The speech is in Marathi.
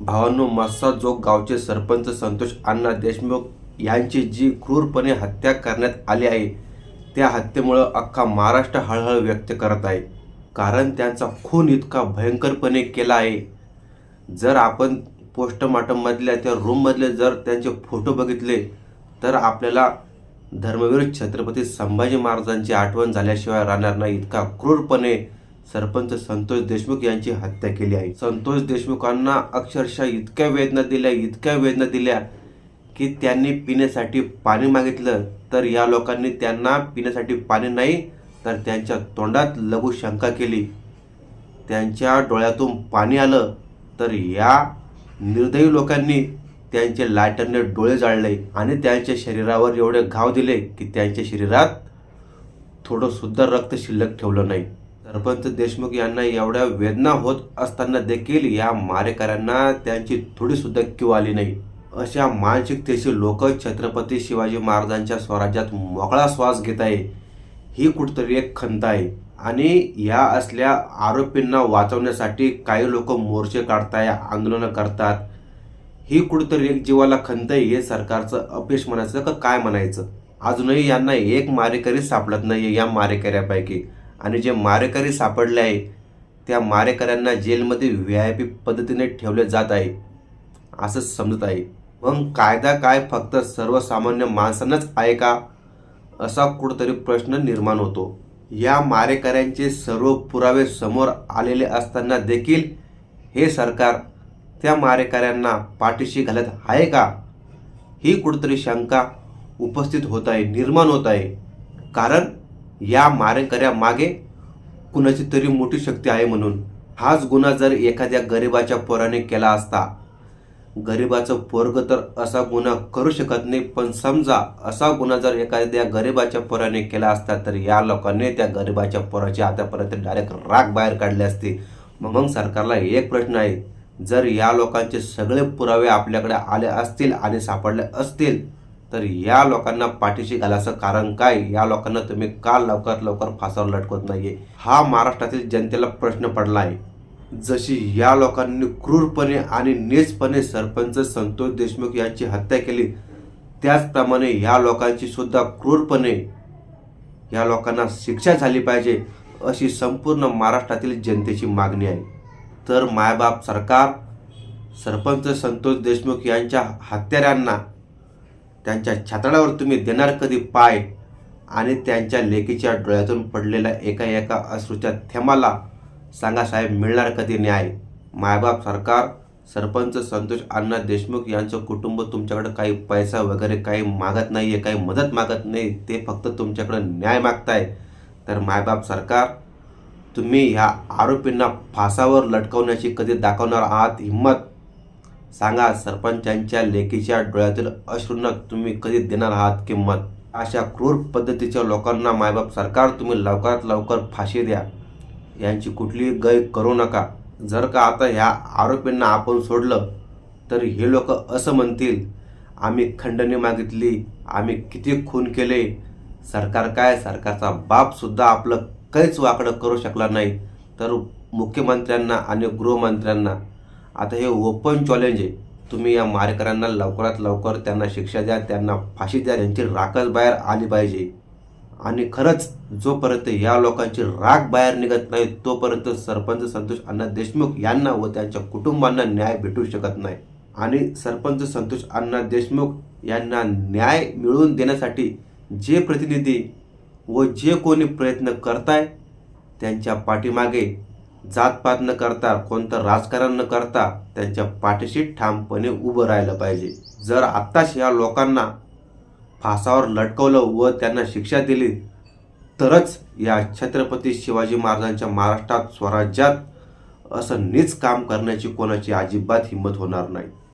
भावांनो मस्सा जोग गावचे सरपंच संतोष अण्णा देशमुख यांची जी क्रूरपणे हत्या करण्यात आली आहे त्या हत्येमुळं अख्खा महाराष्ट्र हळहळ व्यक्त करत आहे. कारण त्यांचा खून इतका भयंकरपणे केला आहे. जर आपण पोस्टमार्टममधल्या त्या रूममधले जर त्यांचे फोटो बघितले तर आपल्याला धर्मवीर छत्रपती संभाजी महाराजांची आठवण झाल्याशिवाय राहणार नाही. इतका क्रूरपणे सरपंच संतोष देशमुख यांची हत्या केली आहे. संतोष देशमुखांना अक्षरशः इतक्या वेदना दिल्या इतक्या वेदना दिल्या की त्यांनी पिण्यासाठी पाणी मागितलं. तर या लोकांनी त्यांना पिण्यासाठी पाणी नाही तर त्यांच्या तोंडात लघु शंका केली. त्यांच्या डोळ्यातून पाणी आलं. तर या निर्दयी लोकांनी त्यांचे लाटणने डोळे जाळले आणि त्यांच्या शरीरावर एवढे घाव दिले की त्यांच्या शरीरात थोडंसुद्धा रक्त शिल्लक ठेवलं नाही. सरपंच देशमुख यांना एवढ्या वेदना होत असताना देखील या मारेकऱ्यांना त्यांची थोडी सुद्धा क्यू आली नाही. अशा मानसिकतेचे लोक छत्रपती शिवाजी महाराजांच्या स्वराज्यात मोकळा श्वास घेत आहे. ही कुठतरी एक खंत आहे. आणि या असल्या आरोपींना वाचवण्यासाठी काही लोक मोर्चे काढताय आंदोलनं करतात. ही कुठतरी एक जीवाला खंत आहे हे सरकारचं अपयश म्हणायचं का काय म्हणायचं? अजूनही यांना एक मारेकरी सापडत नाही या मारेकऱ्यापैकी. आणि जे मारेकरी सापडले आहे त्या मारेकऱ्यांना जेलमध्ये व्ही आय पी पद्धतीने ठेवले जात आहे असं समजत आहे. मग कायदा काय फक्त सर्वसामान्य माणसांनाच आहे का? असा कुठंतरी प्रश्न निर्माण होतो. या मारेकऱ्यांचे सर्व पुरावे समोर आलेले असताना देखील हे सरकार त्या मारेकऱ्यांना पाठीशी घालत आहे का? ही कुठंतरी शंका उपस्थित होत आहे निर्माण होत आहे. कारण या मारेकऱ्या मागे कुणाची तरी मोठी शक्ती आहे म्हणून. हाच गुन्हा जर एखाद्या गरिबाच्या पोराने केला असता. गरिबाचं पोरग तर असा गुन्हा करू शकत नाही पण समजा असा गुन्हा जर एखाद्या गरिबाच्या पोराने केला असता तर या लोकांनी त्या गरिबाच्या पोराची आतापर्यंत डायरेक्ट राग बाहेर काढले असते. मग सरकारला एक प्रश्न आहे. जर या लोकांचे सगळे पुरावे आपल्याकडे आले असतील आणि सापडले असतील तर या लोकांना पाठीशी घालायचं कारण काय? या लोकांना तुम्ही का लवकर लवकर फासावर लटकत नाहीये? हा महाराष्ट्रातील जनतेला प्रश्न पडला आहे जशी या लोकांनी क्रूरपणे आणि नीचपणे सरपंच संतोष देशमुख यांची हत्या केली त्याचप्रमाणे या लोकांची सुद्धा क्रूरपणे या लोकांना शिक्षा झाली पाहिजे अशी संपूर्ण महाराष्ट्रातील जनतेची मागणी आहे. तर मायबाप सरकार सरपंच संतोष देशमुख यांच्या हत्यारांना त्यांच्या छातडावर तुम्ही देणार कधी पाय? आणि त्यांच्या लेकीच्या डोळ्यातून पडलेल्या एका एका अश्रूच्या थेंबाला सांगा साहेब मिळणार कधी न्याय? मायबाप सरकार सरपंच संतोष अण्णा देशमुख यांचं कुटुंब तुमच्याकडे काही पैसा वगैरे काही मागत नाही आहे काही मदत मागत नाही ते फक्त तुमच्याकडे न्याय मागताय. तर मायबाप सरकार तुम्ही ह्या आरोपींना फासावर लटकवण्याची कधी दाखवणार आहात? हिंमत? सांगा सरपंचांच्या लेखीच्या डोळ्यातील अश्रूंना तुम्ही कधी देणार आहात किंमत? अशा क्रूर पद्धतीच्या लोकांना मायबाप सरकार तुम्ही लवकरात लवकर फाशी द्या. यांची कुठलीही गय करू नका. जर का आता ह्या आरोपींना आपण सोडलं तर हे लोक असं म्हणतील आम्ही खंडणी मागितली आम्ही किती खून केले. सरकार काय? सरकारचा बापसुद्धा आपलं काहीच वाकडं करू शकला नाही. तर मुख्यमंत्र्यांना आणि गृहमंत्र्यांना आता हे ओपन चॅलेंज आहे. तुम्ही या मारेकऱ्यांना लवकरात लवकर त्यांना शिक्षा द्या त्यांना फाशी द्या यांची राखच बाहेर आली पाहिजे. आणि खरंच जोपर्यंत या लोकांची राख बाहेर निघत नाही तोपर्यंत सरपंच संतोष अण्णा देशमुख यांना व त्यांच्या कुटुंबांना न्याय भेटू शकत नाही. आणि सरपंच संतोष अण्णा देशमुख यांना न्याय मिळवून देण्यासाठी जे प्रतिनिधी व जे कोणी प्रयत्न करताय त्यांच्या पाठीमागे जातपात न करता कोणतं राजकारण न करता त्यांच्या पाठीशी ठामपणे उभं राहिलं पाहिजे. जर आत्ताच ह्या लोकांना फासावर लटकवलं व त्यांना शिक्षा दिली तरच या छत्रपती शिवाजी महाराजांच्या महाराष्ट्रात स्वराज्यात असं नीच काम करण्याची कोणाची अजिबात हिंमत होणार नाही.